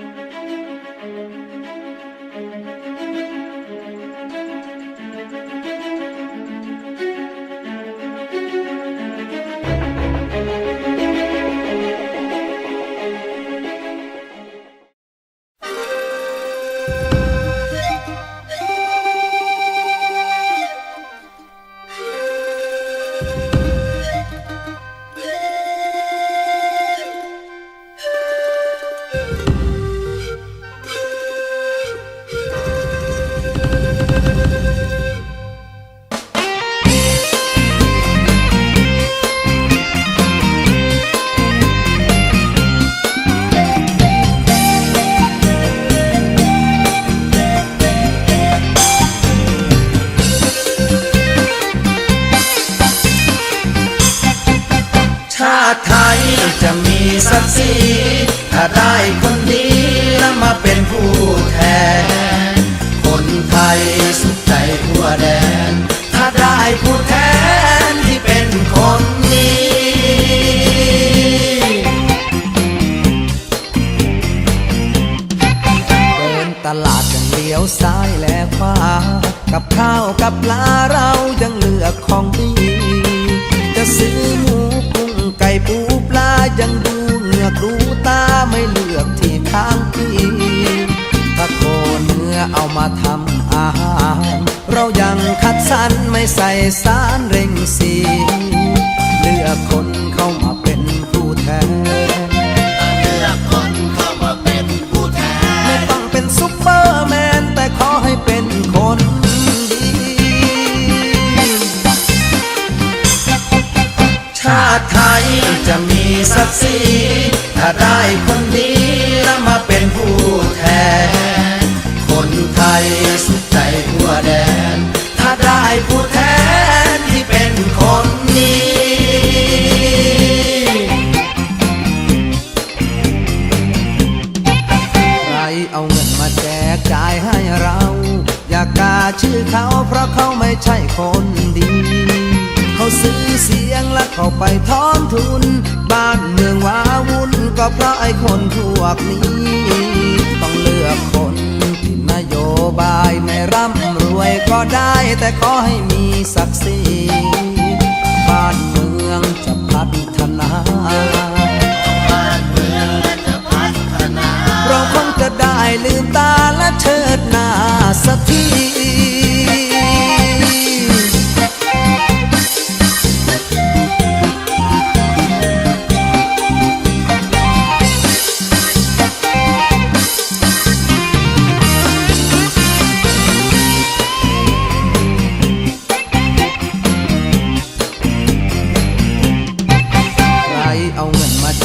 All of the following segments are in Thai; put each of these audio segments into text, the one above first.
ช ศักดิ์ศรีถ้าได้คนดีแล้วมาเป็นผู้แทน คนไทยสุขใจทั่วแดน ถ้าได้ผู้แทนที่เป็นคนดีเดินตลาดยังเลี้ยวซ้ายและขวา กับข้าวกับปลาเรายังเลือกของดี จะซื้อหมูกุ้งไก่ปูปลายังดู อกดูตาไม่เลือกที่ทางพี่ถ้าโคนเนื้อเอามาทำอาหาร เรายังคัดสรรไม่ใส่สารเร่งสี เลือกคน ชาติไทยจะมีศักดิ์ศรีถ้าได้คนดีแล้วมาเป็นผู้แทน คนไทยสุขใจทั่วแดน ถ้าได้ผู้แทนที่เป็นคนดีใครเอาเงินมาแจกจ่ายให้เรา อย่ากาชื่อเขาเพราะเขาไม่ใช่คนดี เขาซื้อเสียงและเขาไปทอนทุน บ้านเมืองว้าวุ่นก็เพราะไอ้คนพวกนี้ ต้องเลือกคนที่นโยบายไม่ร่ำรวยก็ได้ แต่ขอให้มีศักดิ์ศรีบ้านเมืองจะพัฒนาเราคงจะได้ลืมตาและเชิดหน้าสักที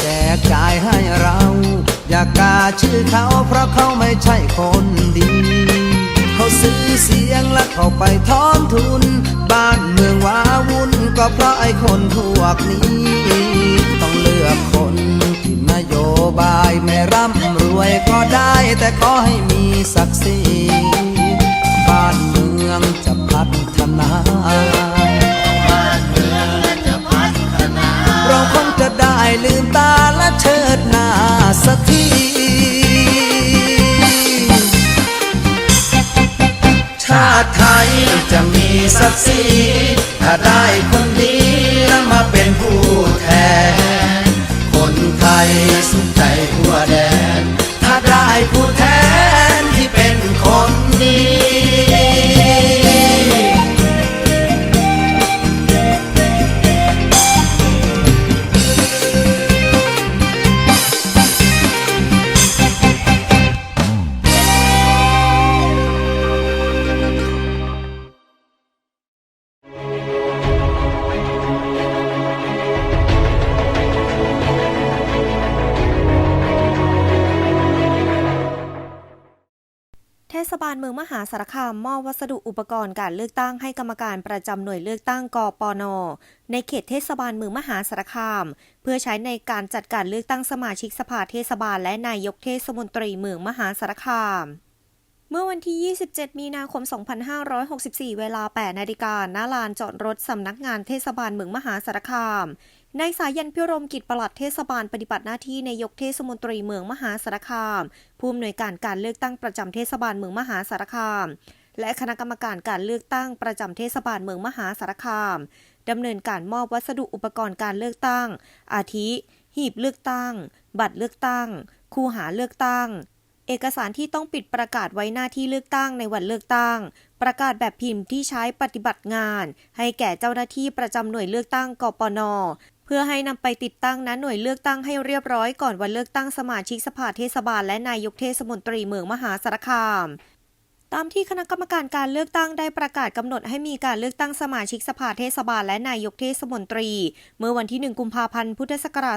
แจกจ่ายให้เรา อย่ากาชื่อเขาเพราะเขาไม่ใช่คนดี เขาซื้อเสียงและเขาไปทอนทุน บ้านเมืองว้าวุ่นก็เพราะไอ้คนพวกนี้ ต้องเลือกคนที่นโยบายไม่ร่ำรวยก็ได้ แต่ขอให้มีศักดิ์ศรีบ้านเมืองจะพัฒนา ลืมตาและเชิดหน้าสักทีชาติไทยจะมีศักดิ์ศรีถ้าได้ ศบาลเมืองมหาสารคามมอบวัสดุอุปกรณ์การเลือกตั้งให้กรรมการประจำหน่วยเลือกตั้งกปน ในเขตเทศบาลเมืองมหาสารคาม เพื่อใช้ในการจัดการเลือกตั้งสมาชิกสภาเทศบาลและนายกเทศมนตรีเมืองมหาสารคามเมื่อวันที่ 27 มีนาคม 2564 เวลา 8 นาฬิกา ณ ลานจอดรถสำนักงานเทศบาลเมืองมหาสารคาม นายสายันพิรมกิจปลัดเทศบาลปฏิบัติหน้าที่นายกเทศมนตรีเมืองมหาสารคาม ผู้อำนวยการการเลือกตั้งประจำเทศบาลเมืองมหาสารคาม และคณะกรรมการการเลือกตั้งประจำเทศบาลเมืองมหาสารคามดำเนินการมอบวัสดุอุปกรณ์การเลือกตั้ง อาทิ หีบเลือกตั้ง บัตรเลือกตั้ง คูหาเลือกตั้ง เอกสารที่ต้องปิดประกาศไว้หน้าที่เลือกตั้งในวันเลือกตั้ง ประกาศแบบพิมพ์ที่ใช้ปฏิบัติงาน ให้แก่เจ้าหน้าที่ประจำหน่วยเลือกตั้งกปน พื่อให้นำไปติดตั้งณหน่วยเลือกตั้งให้เรียบร้อยก่อนวันเลือกตั้งสมาชิกสภาเทศบาลและนายกเทศมนตรีเมืองมหาสารคาม ตามที่คณะกรรมการการเลือกตั้งได้ประกาศกำหนดให้มีการเลือกตั้งสมาชิกสภาเทศบาลและนายกเทศมนตรี เมื่อวันที่ 1 กุมภาพันธ์พุทธศักราช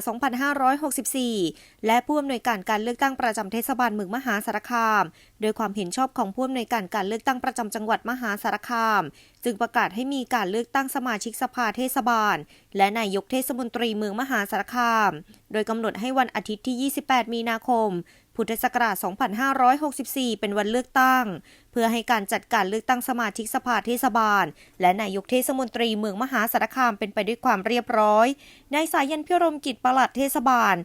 2564 และผู้อำนวยการการเลือกตั้งประจำเทศบาลเมืองมหาสารคาม โดยความเห็นชอบของผู้อำนวยการการเลือกตั้งประจำจังหวัดมหาสารคาม จึงประกาศให้มีการเลือกตั้งสมาชิกสภาเทศบาล และนายกเทศมนตรีเมืองมหาสารคาม โดยกำหนดให้วันอาทิตย์ที่ 28 มีนาคม พุทธศักราช 2564 เป็นวันเลือกตั้ง เพื่อให้การจัดการเลือกตั้งสมาชิกสภาเทศบาล และนายกเทศมนตรีเมืองมหาสารคามเป็นไปด้วยความเรียบร้อย นายสายันพิรมกิจประหลัดเทศบาล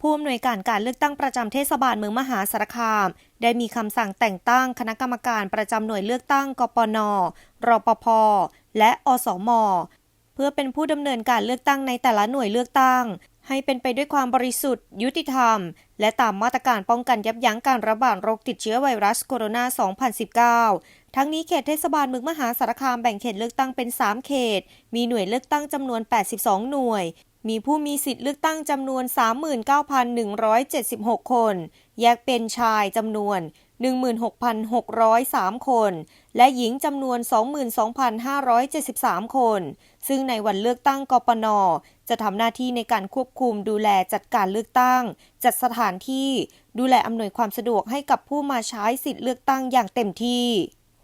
ผู้อำนวยการการเลือกตั้งประจำเทศบาลเมืองมหาสารคาม ได้มีคำสั่งแต่งตั้งคณะกรรมการประจำหน่วยเลือกตั้งกปน รปภ และอสม เพื่อเป็นผู้ดำเนินการเลือกตั้งในแต่ละหน่วยเลือกตั้ง ให้เป็นไปด้วยความบริสุทธิ์ ยุติธรรม และตามมาตรการป้องกันยับยั้งการระบาดโรคติดเชื้อไวรัสโคโรนา 2019 ทั้งนี้เขตเทศบาลเมืองมหาสารคามแบ่งเขตเลือกตั้งเป็น 3 เขต มีหน่วยเลือกตั้งจำนวน 82 หน่วย มีผู้มีสิทธิ์เลือกตั้งจำนวน 39,176 คน แยกเป็นชายจำนวน 16,603 คน และหญิงจำนวน 22,573 คน ซึ่งในวันเลือกตั้งกปน จะทำหน้าที่ในการควบคุมดูแลจัดการเลือกตั้ง จัดสถานที่ ดูแลอำนวยความสะดวกให้กับผู้มาใช้สิทธิ์เลือกตั้งอย่างเต็มที่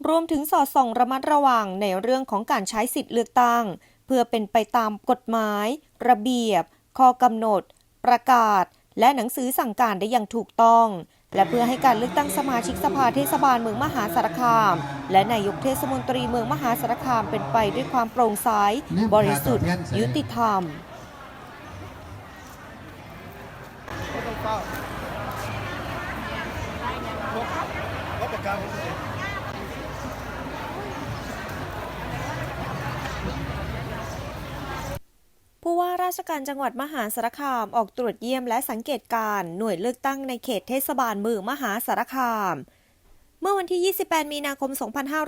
รวมถึงสอดส่องระมัดระวังในเรื่องของการใช้สิทธิ์เลือกตั้ง เพื่อเป็นไปตามกฎหมาย ระเบียบ ข้อกำหนด ประกาศ และหนังสือสั่งการได้อย่างถูกต้อง และเพื่อให้การเลือกตั้งสมาชิกสภาเทศบาลเมืองมหาสารคาม และนายกเทศมนตรีเมืองมหาสารคามเป็นไปด้วยความโปร่งใสบริสุทธิ์ ยุติธรรม ผู้ว่าราชการจังหวัดมหาสารคามออกตรวจเยี่ยมและสังเกตการณ์หน่วยเลือกตั้งในเขตเทศบาลเมืองมหาสารคาม เมื่อวันที่ 28 มีนาคม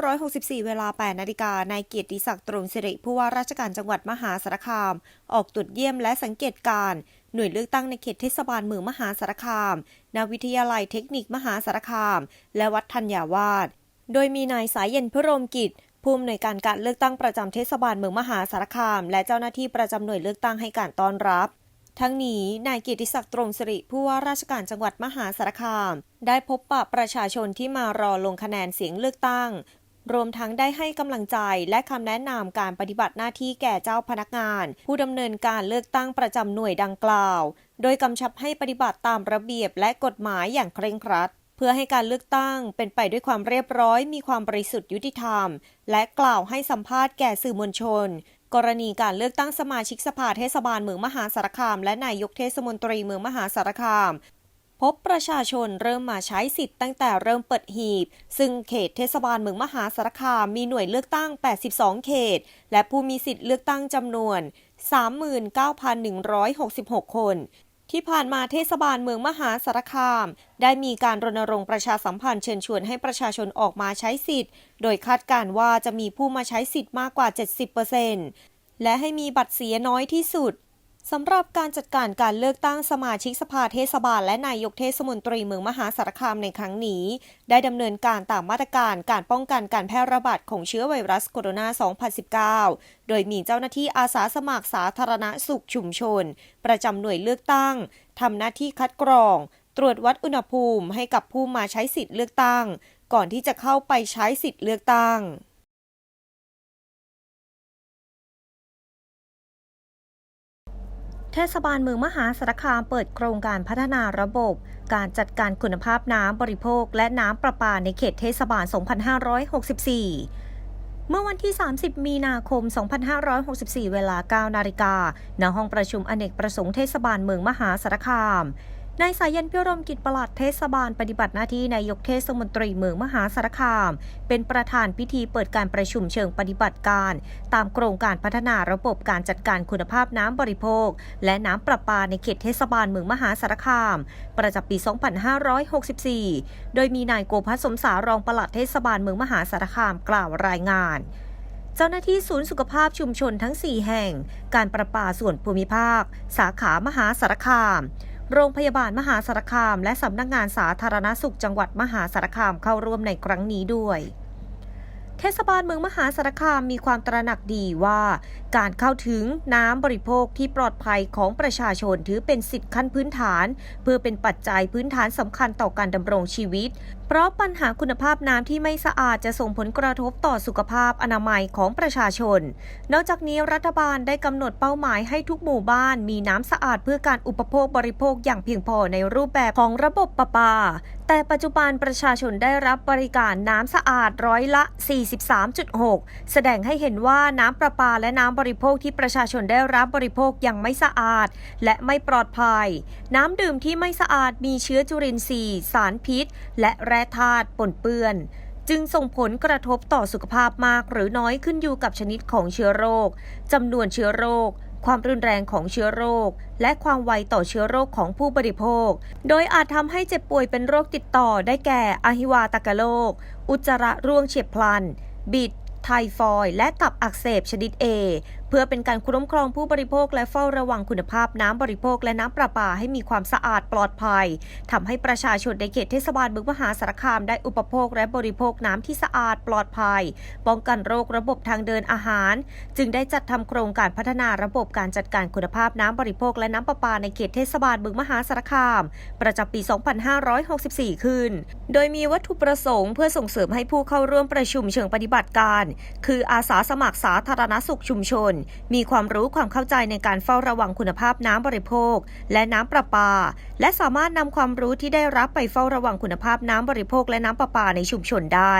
2564 เวลา 8 นาฬิกานายเกียรติศักดิ์ตรงสิริผู้ว่าราชการจังหวัดมหาสารคาม ออกตรวจเยี่ยมและสังเกตการณ์หน่วยเลือกตั้งในเขตเทศบาลเมืองมหาสารคามณวิทยาลัยเทคนิคมหาสารคาม และวัดธัญญาวาสโดยมีนายสายเย็นพรมกิจ ผู้อำนวยการการเลือกตั้งประจำเทศบาลเมืองมหาสารคาม และเจ้าหน้าที่ประจำหน่วยเลือกตั้งให้การต้อนรับ ทั้งนี้นายกียรติศักดิ์ตรงสิริผู้ว่าราชการจังหวัดมหาสารคาม ได้พบปะประชาชนที่มารอลงคะแนนเสียงเลือกตั้ง รวมทั้งได้ให้กำลังใจและคำแนะนำการปฏิบัติหน้าที่แก่เจ้าพนักงาน ผู้ดำเนินการเลือกตั้งประจำหน่วยดังกล่าว โดยกำชับให้ปฏิบัติตามระเบียบและกฎหมายอย่างเคร่งครัด เพื่อให้การเลือกตั้งเป็นไปด้วยความเรียบร้อย มีความบริสุทธิ์ยุติธรรม และกล่าวให้สัมภาษณ์แก่สื่อมวลชน กรณีการเลือกตั้งสมาชิกสภาเทศบาลเมืองมหาสารคาม และนายกเทศมนตรีเมืองมหาสารคาม พบประชาชนเริ่มมาใช้สิทธิ์ตั้งแต่เริ่มเปิดหีบ ซึ่งเขตเทศบาลเมืองมหาสารคามมีหน่วยเลือกตั้ง 82 เขต และผู้มีสิทธิ์เลือกตั้งจำนวน 39,166 คน ที่ผ่านมาเทศบาลเมืองมหาสารคาม ได้มีการรณรงค์ประชาสัมพันธ์เชิญชวนให้ประชาชนออกมาใช้สิทธิ์ โดยคาดการณ์ว่าจะมีผู้มาใช้สิทธิ์มากกว่า 70%และให้มีบัตรเสียน้อยที่สุด สำหรับการจัดการการเลือกตั้งสมาชิกสภาเทศบาล และนายกเทศมนตรีเมืองมหาสารคามในครั้งนี้ ได้ดำเนินการตามมาตรการการป้องกันการแพร่ระบาดของเชื้อไวรัสโคโรนา 2019 โดยมีเจ้าหน้าที่อาสาสมัครสาธารณสุขชุมชน ประจำหน่วยเลือกตั้งทำหน้าที่คัดกรอง ตรวจวัดอุณหภูมิให้กับผู้มาใช้สิทธิ์เลือกตั้ง ก่อนที่จะเข้าไปใช้สิทธิ์เลือกตั้ง เทศบาลเมืองมหาสารคามเปิดโครงการพัฒนาระบบ การจัดการคุณภาพน้ำบริโภค และน้ำประปาในเขตเทศบาล 2564 เมื่อวันที่ 30 มีนาคม 2564 เวลา 9 นาฬิกาณห้องประชุมอเนกประสงค์เทศบาลเมืองมหาสารคาม นายสายันพิรมกิจประหลัดเทศบาลปฏิบัติหน้าที่นายกเทศมนตรีเมืองมหาสารคาม เป็นประธานพิธีเปิดการประชุมเชิงปฏิบัติการ ตามโครงการพัฒนาระบบการจัดการคุณภาพน้ำบริโภค และน้ำประปาในเขตเทศบาลเมืองมหาสารคาม ประจำปี 2564 โดยมีนายโกภัสสมสารองประหลัดเทศบาลเมืองมหาสารคามกล่าวรายงานเจ้าหน้าที่ศูนย์สุขภาพชุมชนทั้ง 4 แห่ง การประปาส่วนภูมิภาค สาขามหาสารคาม โรงพยาบาลมหาสารคาม และสำนักงานสาธารณสุขจังหวัดมหาสารคามเข้าร่วมในครั้งนี้ด้วยเทศบาลเมืองมหาสารคามมีความตระหนักดีว่า การเข้าถึงน้ำบริโภคที่ปลอดภัยของประชาชนถือเป็นสิทธิขั้นพื้นฐาน เพื่อเป็นปัจจัยพื้นฐานสำคัญต่อการดำรงชีวิตเพราะปัญหาคุณภาพน้ำที่ไม่สะอาดจะส่งผลกระทบต่อสุขภาพอนามัยของประชาชน นอกจากนี้รัฐบาลได้กำหนดเป้าหมายให้ทุกหมู่บ้านมีน้ำสะอาดเพื่อการอุปโภคบริโภคอย่างเพียงพอในรูปแบบของระบบประปา แต่ปัจจุบันประชาชนได้รับบริการน้ำสะอาดร้อยละ 43.6 แสดงให้เห็นว่าน้ำประปาและน้ำบริโภคที่ประชาชนได้รับบริโภคยังไม่สะอาด และไม่ปลอดภัย น้ำดื่มที่ไม่สะอาดมีเชื้อจุลินทรีย์ สารพิษ และแร่ธาตุปนเปื้อน จึงส่งผลกระทบต่อสุขภาพมากหรือน้อยขึ้นอยู่กับชนิดของเชื้อโรคจำนวนเชื้อโรคความรุนแรงของเชื้อโรค และความไวต่อเชื้อโรคของผู้บริโภค โดยอาจทำให้เจ็บป่วยเป็นโรคติดต่อได้แก่อหิวาตกโรค อุจจาระร่วงเฉียบพลัน บิด ไทฟอยด์และตับอักเสบชนิด A เพื่อเป็นการคุ้มครองผู้บริโภคและเฝ้าระวังคุณภาพน้ำบริโภคและน้ำประปาให้มีความสะอาดปลอดภัยทำให้ประชาชนในเขตเทศบาลเมืองมหาสารคามได้อุปโภคและบริโภคน้ำที่สะอาดปลอดภัย ป้องกันโรคระบบทางเดินอาหาร จึงได้จัดทำโครงการพัฒนาระบบการจัดการคุณภาพน้ำบริโภคและน้ำประปาในเขตเทศบาลเมืองมหาสารคาม ประจำปี 2564 ขึ้น โดยมีวัตถุประสงค์เพื่อส่งเสริมให้ผู้เข้าร่วมประชุมเชิงปฏิบัติการ คืออาสาสมัครสาธารณสุขชุมชนมีความรู้ความเข้าใจในการเฝ้าระวังคุณภาพน้ำบริโภค และน้ำประปา และสามารถนำความรู้ที่ได้รับไปเฝ้าระวังคุณภาพน้ำบริโภคและน้ำประปาในชุมชนได้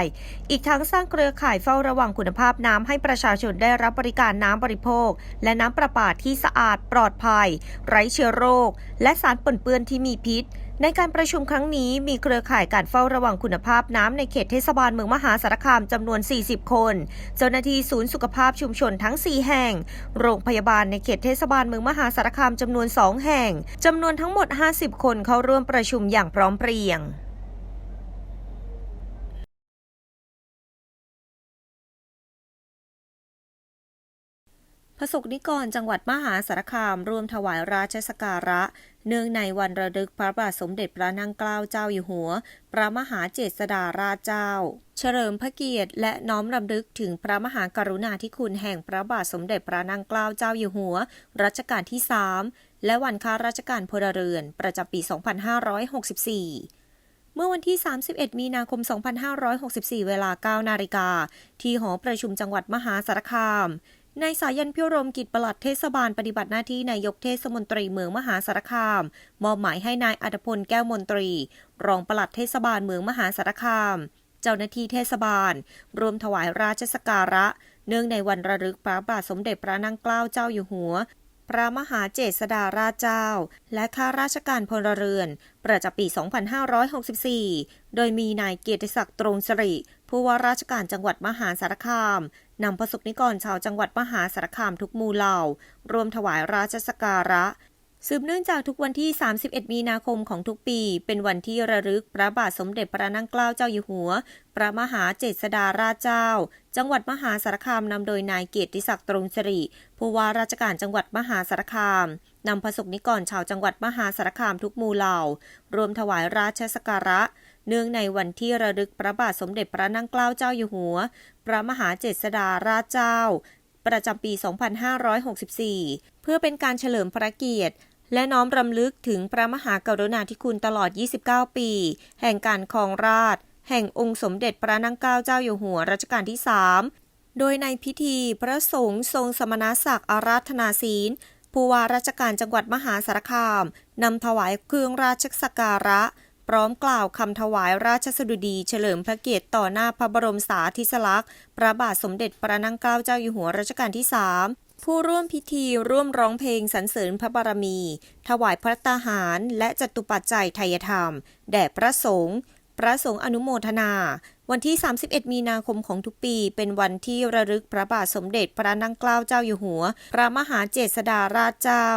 อีกทั้งสร้างเครือข่ายเฝ้าระวังคุณภาพน้ำให้ประชาชนได้รับบริการน้ำบริโภค และน้ำประปาที่สะอาดปลอดภัย ไร้เชื้อโรค และสารปนเปื้อนที่มีพิษ ในการประชุมครั้งนี้มีเครือข่ายการเฝ้าระวังคุณภาพน้ำในเขตเทศบาลเมืองมหาสารคามจำนวน 40 คน เจ้าหน้าที่ศูนย์สุขภาพชุมชนทั้ง 4 แห่ง โรงพยาบาลในเขตเทศบาลเมืองมหาสารคามจำนวน 2 แห่งจำนวนทั้งหมด 50 คนเข้าร่วมประชุมอย่างพร้อมเพรียง พระสกนิกรจังหวัดมหาสารคามร่วมถวายราชสการะ เนื่องในวันระลึกพระบาทสมเด็จพระนางเกล้าเจ้าอยู่หัว พระมหาเจษฎาราชเจ้า เฉลิมพระเกียรติและน้อมรำลึกถึงพระมหากรุณาธิคุณแห่งพระบาทสมเด็จพระนางเกล้าเจ้าอยู่หัว รัชกาลที่3และวันข้าราชการพลเรือน ประจำปี 2564เมื่อวันที่ 31 มีนาคม 2564 เวลา 9 นาฬิกา ที่หอประชุมจังหวัดมหาสารคาม นายสายันพิรมกิจปลัดเทศบาลปฏิบัติหน้าที่นายกเทศมนตรีเมืองมหาสารคาม มอบหมายให้นายอัตพลแก้วมนตรี รองปลัดเทศบาลเมืองมหาสารคาม เจ้าหน้าที่เทศบาลรวมถวายราชสการะ เนื่องในวันระลึกพระบาทสมเด็จพระนางเกล้าเจ้าอยู่หัว พระมหาเจษฎาราชเจ้า และข้าราชการพลเรือน ประจำปี 2564 โดยมีนายเกียรติศักดิ์ตรงสิริผู้ว่าราชการจังหวัดมหาสารคาม นำประสบนิกรชาวจังหวัดมหาสารคามทุกหมู่เหล่า รวมถวายราชสการะ สืบเนื่องจากทุกวันที่ 31 มีนาคมของทุกปี เป็นวันที่ระลึกพระบาทสมเด็จพระนางเกล้าเจ้าอยู่หัว พระมหาเจษฎาราชเจ้า จังหวัดมหาสารคามนำโดยนายเกียรติศักดิ์ตรงสิริผู้ว่าราชการจังหวัดมหาสารคามนำประสบนิกรชาวจังหวัดมหาสารคามทุกหมู่เหล่า รวมถวายราชสการะ เนื่องในวันที่ระลึกพระบาทสมเด็จพระนางเกล้าเจ้าอยู่หัว พระมหาเจษฎาราชเจ้า ประจำปี 2564 เพื่อเป็นการเฉลิมพระเกียรติ และน้อมรำลึกถึงพระมหากรุณาธิคุณตลอด 29 ปี แห่งการครองราชแห่งองค์สมเด็จพระนางเกล้าเจ้าอยู่หัวรัชกาลที่ 3 โดยในพิธีพระสงฆ์ทรงสมณศักดิ์อาราธนาศีลผู้ว่าราชการจังหวัดมหาสารคาม นำถวายเครื่องราชสักการะ พร้อมกล่าวคำถวายราชสดุดี เฉลิมพระเกียรติต่อหน้าพระบรมสาธิสลักษณ์พระบาทสมเด็จพระนั่งเกล้าเจ้าอยู่หัวรัชกาลที่3ผู้ร่วมพิธีร่วมร้องเพลงสรรเสริญพระบารมี ถวายพระตาหาร และจตุปัจจัยไทยธรรม แด่พระสงฆ์ พระสงฆ์อนุโมทนา วันที่ 31 มีนาคมของทุกปี เป็นวันที่ระลึกพระบาทสมเด็จพระนั่งเกล้าเจ้าอยู่หัว พระมหาเจษฎาราชเจ้า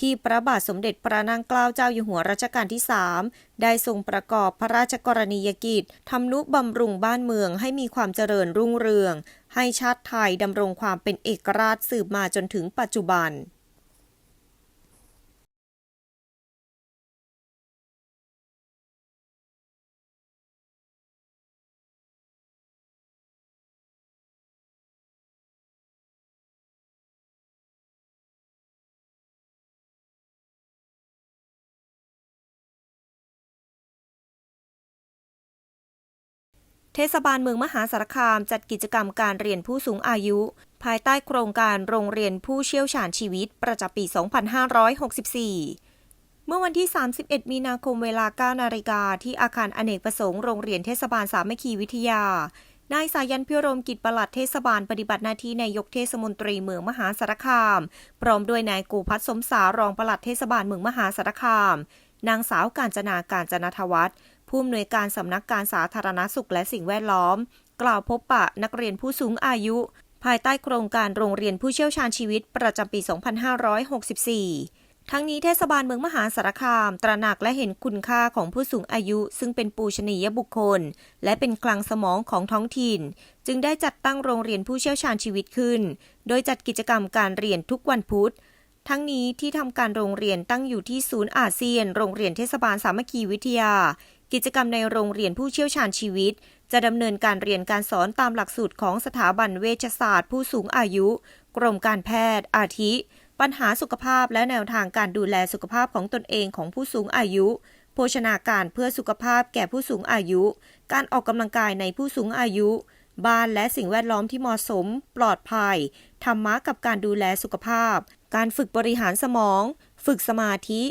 ที่พระบาทสมเด็จพระนั่งเกล้าเจ้าอยู่หัวรัชกาลที่ 3 ได้ทรงประกอบพระราชกรณียกิจทำนุบำรุงบ้านเมืองให้มีความเจริญรุ่งเรือง ให้ชาติไทยดำรงความเป็นเอกราชสืบมาจนถึงปัจจุบัน เทศบาลเมืองมหาสารคามจัดกิจกรรมการเรียนผู้สูงอายุ ภายใต้โครงการโรงเรียนผู้เชี่ยวชาญชีวิตประจำปี 2564 เมื่อวันที่ 31 มีนาคมเวลา 9 นาฬิกาที่อาคารอเนกประสงค์โรงเรียนเทศบาลสามัคคีวิทยานายสายันพิรมกิจประหลัดเทศบาลปฏิบัติหน้าที่นายกเทศมนตรีเมืองมหาสารคาม พร้อมด้วยนายกูพัฒน์สมสารองประหลัดเทศบาลเมืองมหาสารคาม นางสาวการจนาการจนทวัฒน์ ผู้อำนวยการสำนักการสาธารณสุขและสิ่งแวดล้อม กล่าวพบปะนักเรียนผู้สูงอายุ ภายใต้โครงการโรงเรียนผู้เชี่ยวชาญชีวิตประจำปี 2564ทั้งนี้เทศบาลเมืองมหาสารคาม ตระหนักและเห็นคุณค่าของผู้สูงอายุ ซึ่งเป็นปูชนียบุคคล และเป็นคลังสมองของท้องถิ่น จึงได้จัดตั้งโรงเรียนผู้เชี่ยวชาญชีวิตขึ้น โดยจัดกิจกรรมการเรียนทุกวันพุธ ทั้งนี้ที่ทำการโรงเรียนตั้งอยู่ที่ศูนย์อาเซียน โรงเรียนเทศบาลสามัคคีวิทยา กิจกรรมในโรงเรียนผู้เชี่ยวชาญชีวิต จะดำเนินการเรียนการสอนตามหลักสูตรของสถาบันเวชศาสตร์ผู้สูงอายุ กรมการแพทย์ อาทิ ปัญหาสุขภาพและแนวทางการดูแลสุขภาพของตนเองของผู้สูงอายุ โภชนาการเพื่อสุขภาพแก่ผู้สูงอายุ การออกกำลังกายในผู้สูงอายุ บ้านและสิ่งแวดล้อมที่เหมาะสม ปลอดภัยธรรมะกับการดูแลสุขภาพ การฝึกบริหารสมอง ฝึกสมาธิ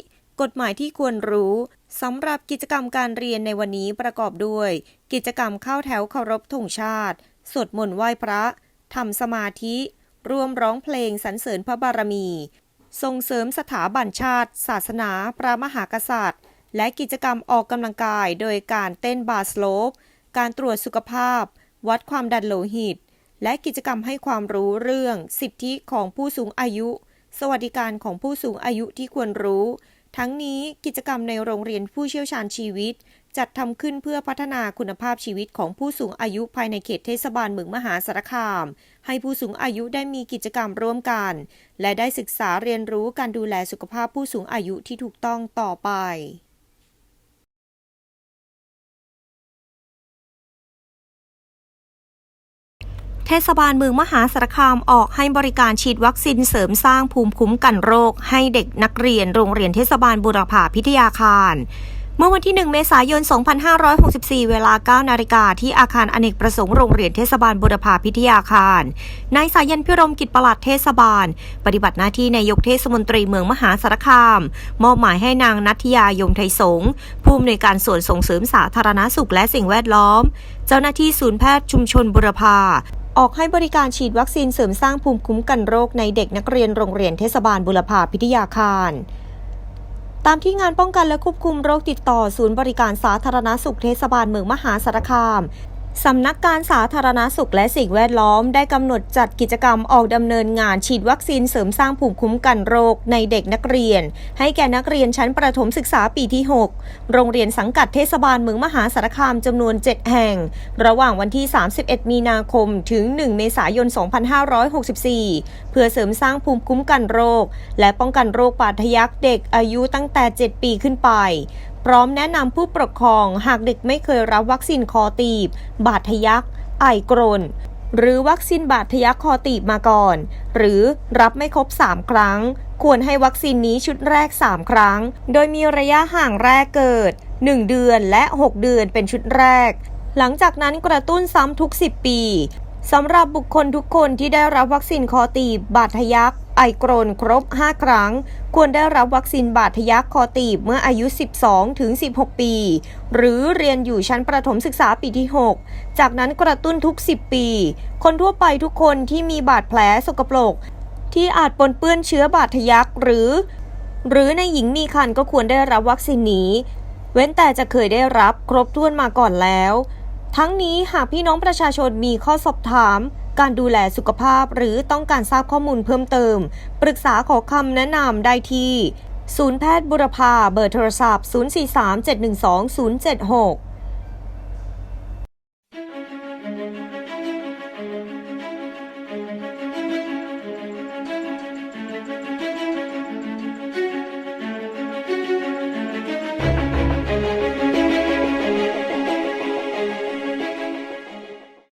กฎหมายที่ควรรู้ สำหรับกิจกรรมการเรียนในวันนี้ประกอบด้วย กิจกรรมเข้าแถวเคารพธงชาติ สวดมนต์ไหว้พระทำสมาธิ ร่วมร้องเพลงสรรเสริญพระบารมี ส่งเสริมสถาบันชาติ ศาสนา พระมหากษัตริย์ และกิจกรรมออกกำลังกายโดยการเต้นบาสโลป การตรวจสุขภาพ วัดความดันโลหิต และกิจกรรมให้ความรู้เรื่อง สิทธิของผู้สูงอายุ สวัสดิการของผู้สูงอายุที่ควรรู้ ทั้งนี้กิจกรรมในโรงเรียนผู้เชี่ยวชาญชีวิต จัดทำขึ้นเพื่อพัฒนาคุณภาพชีวิตของผู้สูงอายุภายในเขตเทศบาลเมืองมหาสารคาม ให้ผู้สูงอายุได้มีกิจกรรมร่วมกัน และได้ศึกษาเรียนรู้การดูแลสุขภาพผู้สูงอายุที่ถูกต้องต่อไป เทศบาลเมืองมหาสารคามออกให้บริการฉีดวัคซีนเสริมสร้างภูมิคุ้มกันโรค ให้เด็กนักเรียนโรงเรียนเทศบาลบุรพาพิทยาคารเมื่อวันที่ 1 เมษายน 2564 เวลา 9 นาฬิกาที่อาคารอเนกประสงค์โรงเรียนเทศบาลบุรพาพิทยาคาร นายสายันพิรมกิจประหลัดเทศบาล ปฏิบัติหน้าที่นายกเทศมนตรีเมืองมหาสารคาม มอบหมายให้นางนัทยายมไทยสงผู้อำนวยการส่วนส่งเสริมสาธารณสุขและสิ่งแวดล้อม เจ้าหน้าที่ศูนย์แพทย์ชุมชนบุรพา ออกให้บริการฉีดวัคซีนเสริมสร้างภูมิคุ้มกันโรคในเด็กนักเรียนโรงเรียนเทศบาลบุรพาพิทยาคารตามที่งานป้องกันและควบคุมโรคติดต่อ ศูนย์บริการสาธารณสุขเทศบาลเมืองมหาสารคาม สำนักการสาธารณสุขและสิ่งแวดล้อม ได้กำหนดจัดกิจกรรมออกดำเนินงานฉีดวัคซีนเสริมสร้างภูมิคุ้มกันโรคในเด็กนักเรียน ให้แก่นักเรียนชั้นประถมศึกษาปีที่ 6 โรงเรียนสังกัดเทศบาลเมืองมหาสารคามจำนวน 7 แห่ง ระหว่างวันที่ 31 มีนาคม ถึง 1 เมษายน 2564 เพื่อเสริมสร้างภูมิคุ้มกันโรค และป้องกันโรคบาดทะยักเด็กอายุตั้งแต่ 7 ปีขึ้นไป พร้อมแนะนำผู้ปกครองหากเด็กไม่เคยรับวัคซีนคอตีบ บาดทะยัก ไอกรนหรือวัคซีนบาดทะยักคอตีบมาก่อน หรือรับไม่ครบ 3 ครั้ง ควรให้วัคซีนนี้ชุดแรก 3 ครั้ง โดยมีระยะห่างแรกเกิด 1 เดือนและ 6 เดือนเป็นชุดแรก หลังจากนั้นกระตุ้นซ้ำทุก 10 ปีสำหรับบุคคลทุกคนที่ได้รับวัคซีนคอตีบบาดทะยัก ไอกรนครบ 5 ครั้ง ควรได้รับวัคซีนบาดทะยักคอตีบเมื่ออายุ 12 ถึง 16 ปี หรือเรียนอยู่ชั้นประถมศึกษาปีที่ 6 จากนั้นกระตุ้นทุก 10 ปี คนทั่วไปทุกคนที่มีบาดแผลสกปรก ที่อาจปนเปื้อนเชื้อบาดทะยักหรือ หรือในหญิงมีครรภ์ก็ควรได้รับวัคซีนนี้ เว้นแต่จะเคยได้รับครบถ้วนมาก่อนแล้ว ทั้งนี้หากพี่น้องประชาชนมีข้อสอบถาม การดูแลสุขภาพหรือต้องการทราบข้อมูลเพิ่มเติม ปรึกษาขอคำแนะนำได้ที่ ศูนย์แพทย์บุรพาเบอร์โทรศัพท์ 043 712 076